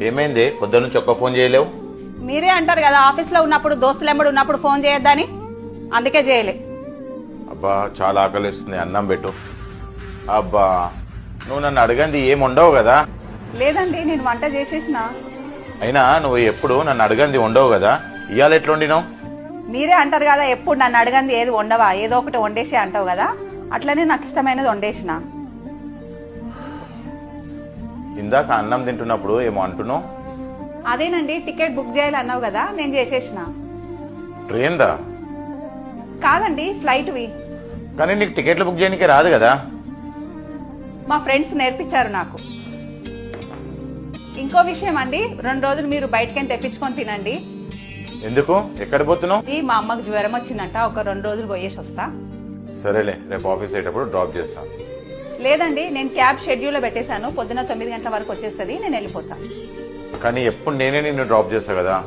ఏమైంది? పొద్దున్న నుంచి ఒక్క ఫోన్ చేయలేవు? మీరే అంటారు కదా ఆఫీస్లో ఉన్నప్పుడు దోస్తులు ఎంబడి ఉన్నప్పుడు ఫోన్ చేయొద్దని. అందుకే చేయలే. అబ్బా చాలా ఆకలిస్తుంది. అన్నం పెట్టు. అబ్బా నువ్వు నన్ను అడగంది ఉండవు కదా? లేదండి నేను వంట చేసేసిన. అయినా నువ్వు ఎప్పుడు నన్ను అడగంది ఉండవు కదా? ఇవాళ ఎట్లా వండినావు మీరే అంటారు కదా ఎప్పుడు నన్ను అడగంది ఏది వండవా ఏదో ఒకటి వండేసి అంటావు కదా? అట్లనే నాకు ఇష్టమైనది వండేసిన. ఇందాక అన్నం తింటున్నప్పుడు ఏమో అంటున్నావు? అదేనండి టికెట్ బుక్ చేయాలి అన్నావు కదా నేను చేసేసిన. ట్రైన్ దా కాదండి ఫ్లైట్వి. కానీ నీకు టికెట్లు బుక్ చేయడానికి రాదు కదా? మా ఫ్రెండ్స్ నేర్పించారు నాకు. ఇంకో విషయం అండి రెండు రోజులు మీరు బయటకని తెప్పించుకొని తినండి. ఎందుకు? ఎక్కడ పోతున్నావు? ఈ మా అమ్మకు జ్వరం వచ్చిందంట ఒక రెండు రోజులు పోయేసి వస్తా సరేలే రేపు ఆఫీస్ అయ్యేటప్పుడు డ్రాప్ చేస్తాను లేదండి నేను క్యాబ్ షెడ్యూల్లో పెట్టేశాను. పొద్దున తొమ్మిది గంటల వరకు వచ్చేస్తుంది నేను వెళ్ళిపోతా. కానీ ఎప్పుడు నేనే నిన్ను డ్రాప్ చేస్తా కదా?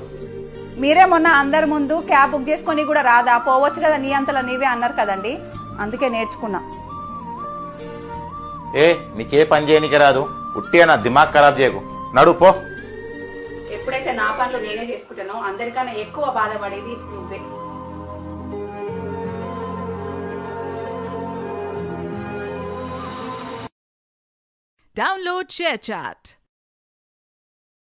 మీరే మొన్న అందరి ముందు క్యాబ్ బుక్ చేసుకొని కూడా రాదా? పోవచ్చు కదా నీ అంతలా నీవే అన్నారు కదండి. అందుకే నేర్చుకున్నా. ఏ నీకే పని చేయనికి రాదు. ఉట్టిగా నా దిమాగ్ ఖరాబ్ చేయకు. నడు పో. ఎప్పుడైతే నా పనులు నేనే చేసుకుంటానో అందరికన్నా ఎక్కువ బాధపడేది నువ్వే. Download ShareChat.